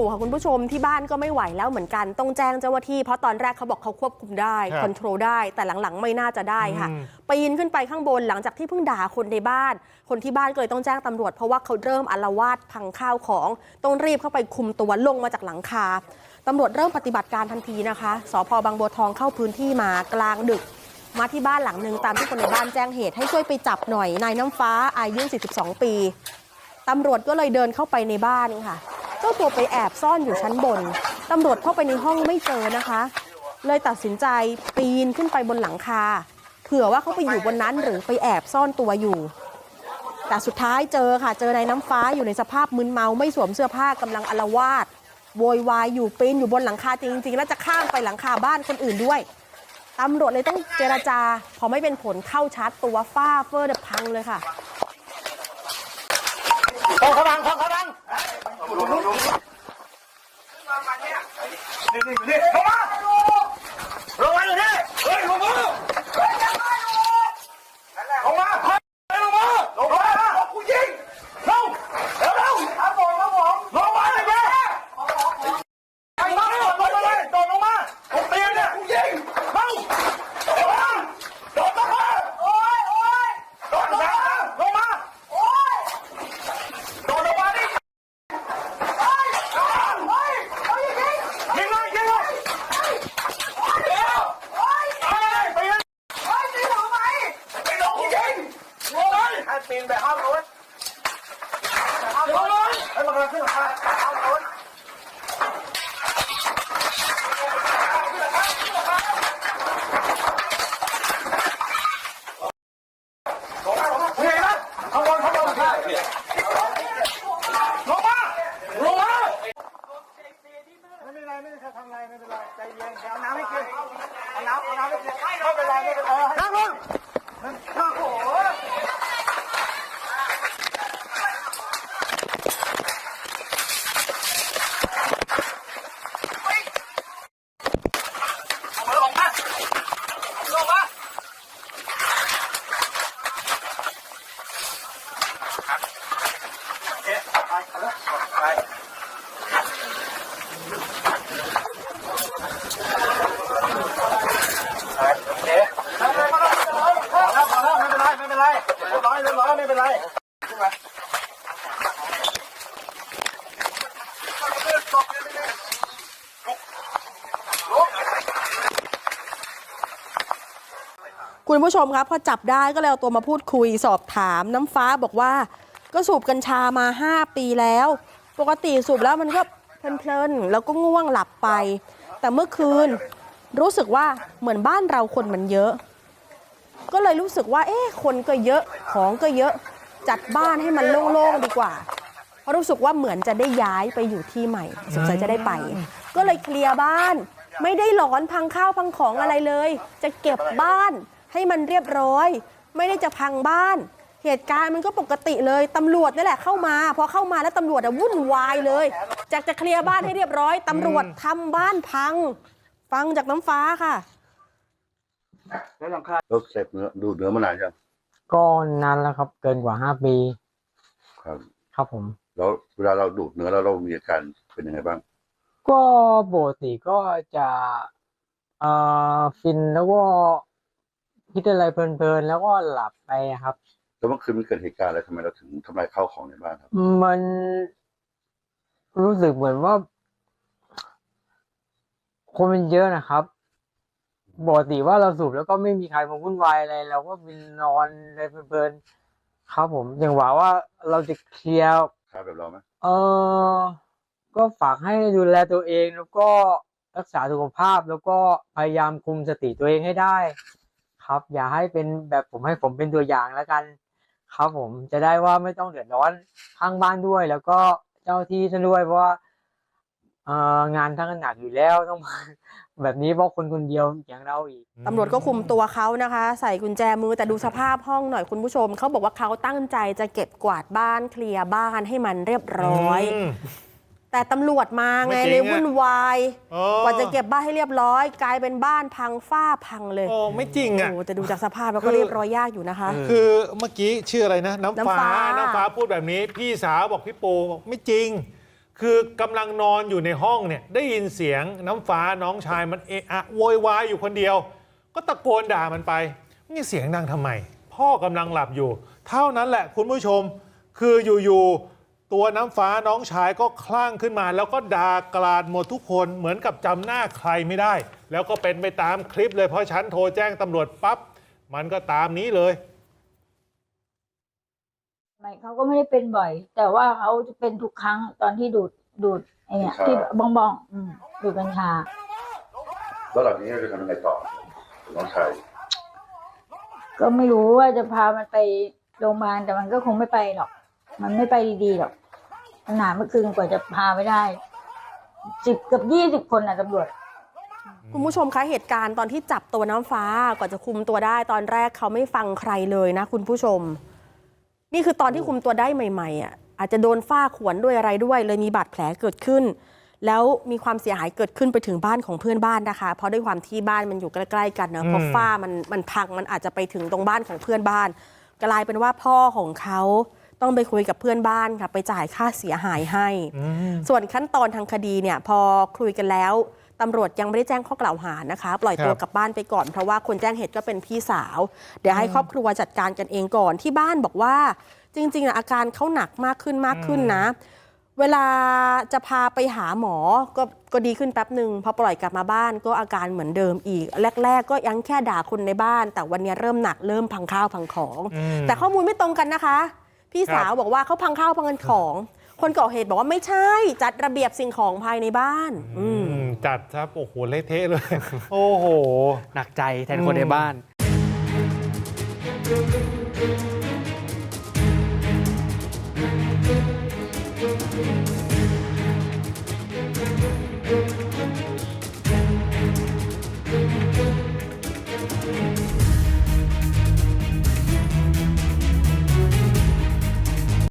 อยู่ค่ะคุณผู้ชมที่บ้านก็ไม่ไหวแล้วเหมือนกันต้องแจ้งเจ้าหน้าที่เพราะตอนแรกเขาบอกเขาควบคุมได้ครับคอนโทรลได้ แต่หลังๆ ไม่น่าจะได้ค่ะอืมปีนขึ้นไปข้างบนหลังจากที่เพิ่งด่าคนในบ้าน คนที่บ้านก็เลยต้องแจ้งตำรวจ เพราะว่าเขาเริ่มอาละวาดพังข้าวของ ต้องรีบเข้าไปคุมตัวลงมาจากหลังคาตำรวจเริ่มปฏิบัติการทันทีนะคะสพบางบัวทองเข้าพื้นที่มากลางดึกมาที่บ้านหลังหนึ่งตามที่คนในบ้านแจ้งเหตุให้ช่วยไปจับหน่อยนายน้ำฟ้าอายุ 42 ปีตำรวจก็เลยเดินเข้าไปในบ้านค่ะ เจ้าตัวไปแอบซ่อนอยู่ชั้นบนตำรวจเข้าไปในห้องไม่เจอนะคะ เลยตัดสินใจปีนขึ้นไปบนหลังคา เผื่อว่าเขาไปอยู่บนนั้นหรือไปแอบซ่อนตัวอยู่ แต่สุดท้ายเจอค่ะ เจอนายน้ำฟ้าอยู่ในสภาพมึนเมาไม่สวมเสื้อผ้ากำลังอลวาดโวยวายอยู่ปีนอยู่บนหลังคาจริง ๆ แล้วจะข้ามไปหลังคาบ้านคนอื่นด้วยตำรวจเลยต้องเจรจา พอไม่เป็นผลเข้าชาร์จตัวฟ้าเฟอร์เดพังเลยค่ะทองเขาดังทองเขาดัง นี่นี่นี่ลงมาลงมาอยู่นี่เฮ้ยลงมาลงมาเฮ้ยลงมาลงมากูยิงลงเร็วเร็วครับผมครับผมลงมาเลยแม่ไปลงมาลงมาเลยโดดลงมาผมเตียงเนี่ยกูยิงลงลงมาโดดลงมาโอ้ยโอ้ยโดดลงมาลงมาโอ้ย โดนลงมาดิเฮ้ยเฮ้ยเฮ้ยยิงเลยยิงเลยเดี๋ยวเฮ้ยไปเลยไปเลยเฮ้ยตีทำไมไปลงยิงลงเลยให้ปีนไปห้ามรถห้ามรถให้มันกำลังขึ้นมาห้ามรถลงมาลงมาเฮ้ยนะข้างบนข้างบนใช่ ลงมาลงมา ไม่เป็นไรไม่เป็นไรทำอะไรไม่เป็นไรใจเย็นเดี๋ยวเอาน้ำให้กินเอาน้ำเอาน้ำให้กินไม่เป็นไรไม่เป็นไรนั่งลงนั่งโอ้โห ลงมาลงมาเอ๊ะไปไปไปเอ๊ะ พอแล้วพอแล้วไม่เป็นไรไม่เป็นไรเรียบร้อยเรียบร้อยไม่เป็นไร คุณผู้ชมครับพอจับได้ก็เลยเอาตัวมาพูดคุยสอบถามน้ำฟ้าบอกว่า ก็สูบกัญชามา 5 ปีแล้ว ปกติสูบแล้วมันก็เพลินๆแล้วก็ง่วงหลับไป แต่เมื่อคืนรู้สึกว่าเหมือนบ้านเราคนมันเยอะ ก็เลยรู้สึกว่า เอ๊ะคนก็เยอะของก็เยอะจัดบ้านให้มันโล่งๆดีกว่า เพราะรู้สึกว่าเหมือนจะได้ย้ายไปอยู่ที่ใหม่สงสัยจะได้ไป ก็เลยเคลียร์บ้าน ไม่ได้หลอนพังข้าวพังของอะไรเลย จะเก็บบ้าน ให้มันเรียบร้อย ไม่ได้จะพังบ้าน เหตุการณ์มันก็ปกติเลยตำรวจนี่แหละเข้ามาพอเข้ามาแล้วตำรวจอะวุ่นวายเลยจากจะเคลียร์บ้านให้เรียบร้อยตำรวจทำบ้านพัง ฟังจากน้ำฟ้าค่ะ แล้วเสพเนื้อดูดเนื้อมานานยังก็นานแล้วครับ เกินกว่าห้าปีครับ ครับผม แล้วเวลาเราดูดเนื้อแล้วเรามีอาการเป็นยังไงบ้าง ก็ปกติก็จะเอ่อฟินแล้วก็ คิดอะไรเพลินๆแล้วก็หลับไปครับ แล้วเมื่อคืนมันเกิดเหตุการณ์อะไรทำไมเราถึงทำลายข้าวของในบ้านครับมันรู้สึกเหมือนว่า คนมันเยอะนะครับปกติว่าเราสูบแล้วก็ไม่มีใครมาวุ่นวายอะไรเราก็เป็นนอนอะไรเพลินๆครับผมอย่างว่าว่าเราจะเคลียร์ครับแบบเราไหมเออก็ฝากให้ดูแลตัวเองแล้วก็รักษาสุขภาพแล้วก็พยายามคุมสติตัวเองให้ได้ ครับ อย่าให้เป็นแบบผมให้ผมเป็นตัวอย่างแล้วกัน ครับผมจะได้ว่าไม่ต้องเดือดร้อนข้างบ้านด้วย แล้วก็เจ้าที่ท่านด้วยเพราะว่าเอ่องานทั้งหนักอยู่แล้วต้องมาแบบนี้เพราะคนคนเดียวอย่างเราอีก ตำรวจก็คุมตัวเขานะคะ ใส่กุญแจมือแต่ดูสภาพห้องหน่อยคุณผู้ชม เขาบอกว่าเขาตั้งใจจะเก็บกวาดบ้านเคลียร์บ้านให้มันเรียบร้อย ม แต่ตำรวจมาไงไม่จริงเลยอะวุ่นวาย เออ กว่าจะเก็บบ้านให้เรียบร้อย กลายเป็นบ้านพังฝ้าพังเลยโอ้ไม่จริงอะ โอ้แต่ดูจากสภาพแล้วก็เรียบร้อยยากอยู่นะคะ คือเมื่อกี้ชื่ออะไรนะ น้ำน้ำฟ้าฟ้า น้ำฟ้าพูดแบบนี้ พี่สาวบอกพี่ปูบอกไม่จริง คือกำลังนอนอยู่ในห้องเนี่ย ได้ยินเสียงน้ำฟ้าน้องชายมันเอะอะโวยวายอยู่คนเดียว ก็ตะโกนด่ามันไปนี่เสียงดังทำไม พ่อกำลังหลับอยู่ เท่านั้นแหละคุณผู้ชม คืออยู่ๆ ตัวน้ำฟ้าน้องชายก็คลั่งขึ้นมา แล้วก็ด่ากราดหมดทุกคนเหมือนกับจำหน้าใครไม่ได้ แล้วก็เป็นไปตามคลิปเลยเพราะฉันโทรแจ้งตำรวจปั๊บมันก็ตามนี้เลยไม่เขาก็ไม่ได้เป็นบ่อย แต่ว่าเขาจะเป็นทุกครั้งตอนที่ดูดดูดไอ้เนี่ยกัญชาที่บองบองอืมดูดกัญชาแล้วหลังนี้เราจะทำยังไงต่อน้องชายก็ไม่รู้ว่าจะพามันไปโรงพยาบาลแต่มันก็คงไม่ไปหรอก มันไม่ไปดีๆหรอก ขนาดเมื่อคืนกว่าจะพาไปได้สิบกับยี่สิบคนน่ะตำรวจ คุณผู้ชมคะเหตุการณ์ตอนที่จับตัวน้ำฟ้ากว่าจะคุมตัวได้ ตอนแรกเขาไม่ฟังใครเลยนะ คุณผู้ชม นี่คือตอนที่คุมตัวได้ใหม่ๆอะอาจจะโดนฝ้าขวนด้วยอะไรด้วย เลยมีบาดแผลเกิดขึ้น แล้วมีความเสียหายเกิดขึ้นไปถึงบ้านของเพื่อนบ้านนะคะ เพราะด้วยความที่บ้านมันอยู่ใกล้ๆกันเนอะพออืมฝ้ามันมันพังมันอาจจะไปถึงตรงบ้านของเพื่อนบ้าน กลายเป็นว่าพ่อของเขา ต้องไปคุยกับเพื่อนบ้านค่ะไปจ่ายค่าเสียหายให้อืมส่วนขั้นตอนทางคดีเนี่ยพอคุยกันแล้วตำรวจยังไม่ได้แจ้งข้อกล่าวหานะคะ ปล่อยตัวครับกลับบ้านไปก่อนเพราะว่าคนแจ้งเหตุก็เป็นพี่สาว เดี๋ยวให้ครอบครัวจัดการกันเองก่อนที่บ้านบอกว่า จริงๆอะอาการเขาหนักมากขึ้นมากขึ้นนะ เวลาจะพาไปหาหมอก็ก็ดีขึ้นแป๊บหนึ่งพอปล่อยกลับมาบ้านก็อาการเหมือนเดิมอีก แรก ๆ ก็ยังแค่ด่าคนในบ้าน แต่วันนี้เริ่มหนักเริ่มพังข้าวพังของอืมแต่ข้อมูลไม่ตรงกันนะคะ พี่สาวบอกว่าเขาพังข้าวพังเงินของ คนก่อเหตุบอกว่าไม่ใช่จัดระเบียบสิ่งของภายในบ้าน อืมจัดครับโอ้โหเละเทะเลย โอ้โห หนักใจแทนคนในบ้าน